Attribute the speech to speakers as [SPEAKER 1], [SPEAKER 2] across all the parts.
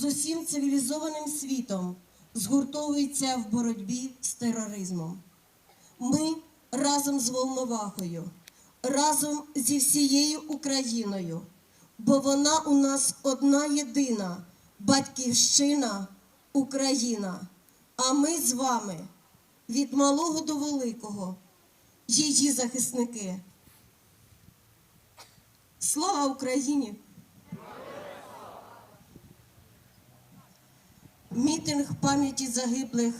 [SPEAKER 1] з усім цивілізованим світом згуртовується в боротьбі з тероризмом. Ми разом з Волновахою, разом зі всією Україною, бо вона у нас одна єдина батьківщина Україна. А ми з вами від малого до великого, її захисники. Слава Україні! Мітинг пам'яті загиблих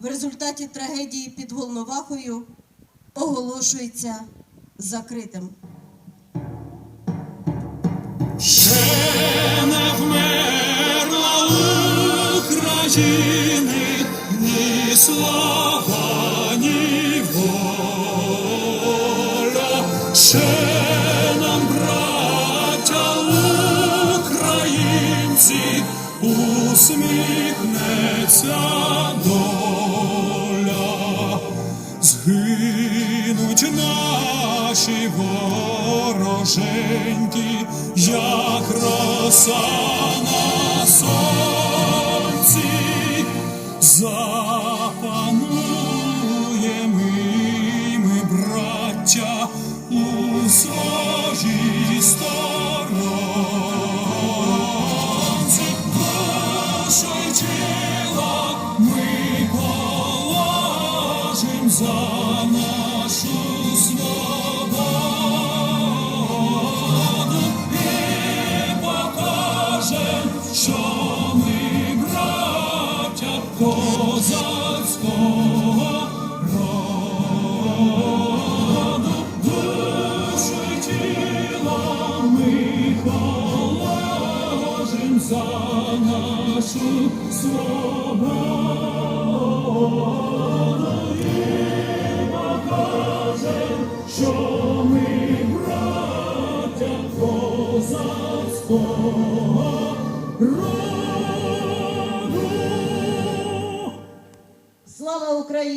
[SPEAKER 1] в результаті трагедії під Волновахою оголошується закритим.
[SPEAKER 2] Усміхнеться доля. Згинуть наші вороженьки, як роса на сонці, запануємо і ми, браття, у сторонці. Козацького роду. Душу й тіло ми положим за нашу свободу козацького.
[SPEAKER 1] Слава Україні!